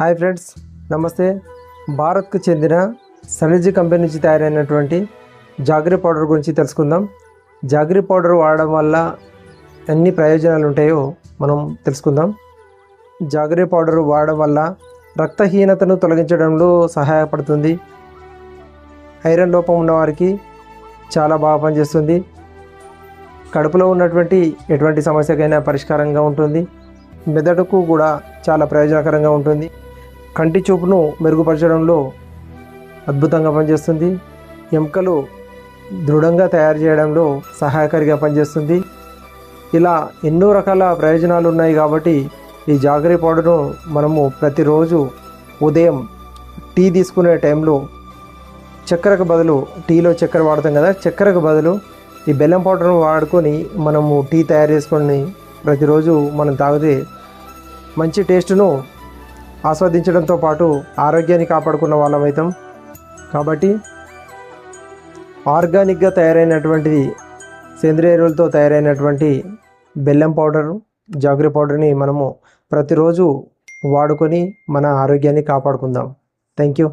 Hi friends నమస్తే. భారత్కు చెందిన సనిజీ కంపెనీ నుంచి తయారైనటువంటి జాగ్రీ పౌడర్ గురించి తెలుసుకుందాం. జాగ్రీ పౌడర్ వాడడం వల్ల ఎన్ని ప్రయోజనాలు ఉంటాయో మనం తెలుసుకుందాం. జాగ్రీ పౌడర్ వాడడం వల్ల రక్తహీనతను తొలగించడంలో సహాయపడుతుంది. ఐరన్ లోపం ఉన్నవారికి చాలా బాగా పనిచేస్తుంది. కడుపులో ఉన్నటువంటి ఎటువంటి సమస్యకైనా పరిష్కారంగా ఉంటుంది. మెదడుకు కూడా చాలా ప్రయోజనకరంగా ఉంటుంది. కంటి చూపును మెరుగుపరచడంలో అద్భుతంగా పనిచేస్తుంది. ఎముకలు దృఢంగా తయారు చేయడంలో సహాయకారిగా పనిచేస్తుంది. ఇలా ఎన్నో రకాల ప్రయోజనాలు ఉన్నాయి కాబట్టి ఈ జాగరీ పౌడర్ను మనము ప్రతిరోజు ఉదయం టీ తీసుకునే టైంలో చక్కెరకు బదులు టీలో చక్కెర వాడతాం కదా చక్కెరకు బదులు ఈ బెల్లం పౌడర్ను వాడుకొని మనము టీ తయారు చేసుకొని ప్రతిరోజు మనం తాగితే మంచి టేస్ట్ను ఆస్వాదించడంతో పాటు ఆరోగ్యాన్ని కాపాడుకున్న వాళ్ళం అవుతాం. కాబట్టి ఆర్గానిక్గా తయారైనటువంటిది సేంద్రియ ఎరువులతో తయారైనటువంటి బెల్లం పౌడర్ జాగరి పౌడర్ని మనము ప్రతిరోజు వాడుకొని మన ఆరోగ్యాన్ని కాపాడుకుందాం. Thank you.